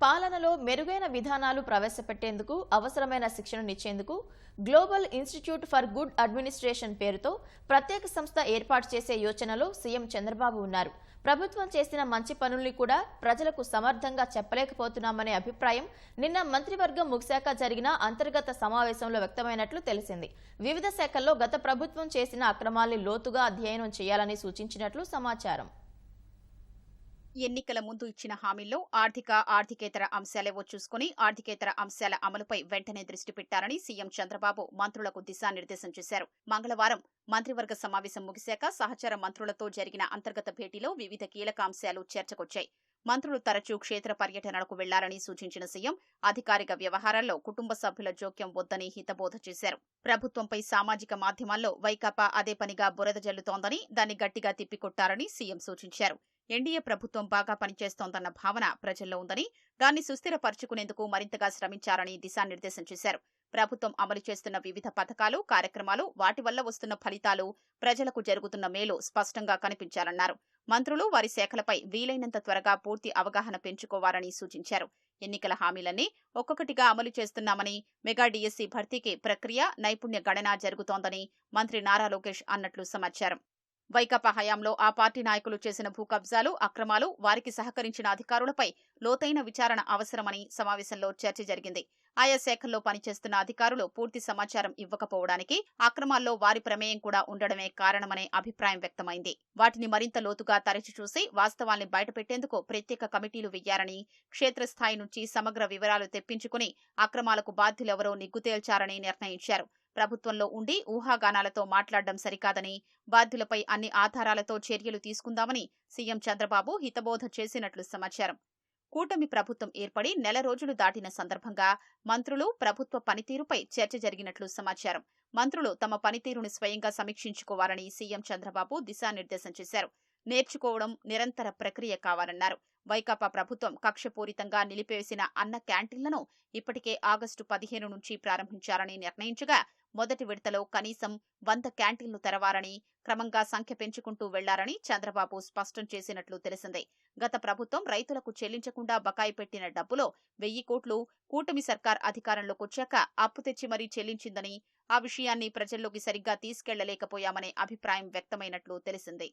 పాలనలో మెరుగైన విధానాలు ప్రవేశపెట్టేందుకు అవసరమైన శిక్షణనిచ్చేందుకు global institute for good administration పేరుతో ప్రత్యేక సంస్థ ఏర్పాటు చేసే యోచనలో సీఎం చంద్రబాబు ఉన్నారు. ప్రభుత్వం చేసిన మంచి పనుల్ని కూడా ప్రజలకు సమర్థంగా చెప్పలేకపోతున్నామనే అభిప్రాయం నిన్న మంత్రివర్గం ముగిశాక జరిగిన అంతర్గత సమావేశంలో వ్యక్తమైనట్లు తెలిసింది. వివిధ శాఖల్లో గత ప్రభుత్వం చేసిన అక్రమాల్ని లోతుగా అధ్యయనం చేయాలని సూచించినట్లు సమాచారం. ఎన్నికల ముందు ఇచ్చిన హామీల్లో ఆర్థిక ఆర్థికేతర అంశాలేవో చూసుకుని ఆర్థికేతర అంశాల అమలుపై వెంటనే దృష్టి పెట్టారని సీఎం చంద్రబాబు మంత్రులకు దిశానిర్దేశం చేశారు. మంగళవారం మంత్రివర్గ సమావేశం ముగిశాక సహచర మంత్రులతో జరిగిన అంతర్గత భేటీలో వివిధ కీలక అంశాలు చర్చకొచ్చాయి. మంత్రులు తరచూ క్షేత్ర పర్యటనలకు వెళ్ళాలని సూచించిన సీఎం అధికారిక వ్యవహారాల్లో కుటుంబ సభ్యుల జోక్యం వద్దని హితబోధ చేశారు. ప్రభుత్వంపై సామాజిక మాధ్యమాల్లో వైకాపా అదే పనిగా బురద జల్లుతోందని దాన్ని గట్టిగా తిప్పికొట్టారని సీఎం సూచించారు. ఎన్డీఏ ప్రభుత్వం బాగా పనిచేస్తోందన్న భావన ప్రజల్లో ఉందని దాన్ని సుస్థిరపరుచుకునేందుకు మరింతగా శ్రమించారని దిశానిర్దేశం చేశారు. ప్రభుత్వం అమలు చేస్తున్న వివిధ పథకాలు కార్యక్రమాలు వాటి వల్ల వస్తున్న ఫలితాలు ప్రజలకు జరుగుతున్న మేలు స్పష్టంగా కనిపించాలన్నారు మంత్రులు వారి శాఖలపై వీలైనంత త్వరగా పూర్తి అవగాహన పెంచుకోవాలని సూచించారు. ఎన్నికల హామీలన్నీ ఒక్కొక్కటిగా అమలు చేస్తున్నామని మెగా డీఎస్సీ భర్తీకి ప్రక్రియ నైపుణ్య గణన జరుగుతోందని మంత్రి నారా లోకేష్ అన్నట్లు సమాచారం. వైకాపా హయాంలో ఆ పార్టీ నాయకులు చేసిన భూ కబ్జాలు అక్రమాలు వారికి సహకరించిన అధికారులపై లోతైన విచారణ అవసరమని సమావేశంలో చర్చ జరిగింది. ఆయా శాఖల్లో పనిచేస్తున్న అధికారులు పూర్తి సమాచారం ఇవ్వకపోవడానికి అక్రమాల్లో వారి ప్రమేయం కూడా ఉండడమే కారణమనే అభిప్రాయం వ్యక్తమైంది. వాటిని మరింత లోతుగా తరచి చూసి వాస్తవాల్ని బయటపెట్టేందుకు ప్రత్యేక కమిటీలు వెయ్యారని క్షేత్రస్థాయి నుంచి సమగ్ర వివరాలు తెప్పించుకుని అక్రమాలకు బాధ్యులెవరో నిగ్గుతేల్చారని నిర్ణయించారు. ప్రభుత్వంలో ఉండి ఊహాగానాలతో మాట్లాడడం సరికాదని బాధ్యులపై అన్ని ఆధారాలతో చర్యలు తీసుకుందామని సీఎం చంద్రబాబు హితబోధ చేసినట్లు సమాచారం. కూటమి ప్రభుత్వం ఏర్పడి నెల రోజులు దాటిన సందర్భంగా మంత్రులు ప్రభుత్వ పనితీరుపై చర్చ జరిగినట్లు సమాచారం. మంత్రులు తమ పనితీరును స్వయంగా సమీక్షించుకోవాలని సీఎం చంద్రబాబు దిశానిర్దేశం చేశారు. నేర్చుకోవడం నిరంతర ప్రక్రియ కావాలన్నారు. వైకాపా ప్రభుత్వం కక్షపూరితంగా నిలిపివేసిన అన్న క్యాంటీన్లను ఇప్పటికే ఆగస్టు పదిహేను నుంచి ప్రారంభించాలని నిర్ణయించగా మొదటి విడతలో కనీసం వంద క్యాంటీన్లు తెరవారని క్రమంగా సంఖ్య పెంచుకుంటూ వెళ్ళారని చంద్రబాబు స్పష్టం చేసినట్లు తెలిసిందే. గత ప్రభుత్వం రైతులకు చెల్లించకుండా బకాయి పెట్టిన డబ్బులో వెయ్యి కోట్లు కూటమి సర్కార్ అధికారంలోకొచ్చాక అప్పు తెచ్చి మరీ చెల్లించిందని ఆ విషయాన్ని ప్రజల్లోకి సరిగ్గా తీసుకెళ్ళలేకపోయామనే అభిప్రాయం వ్యక్తమైనట్లు తెలిసిందే.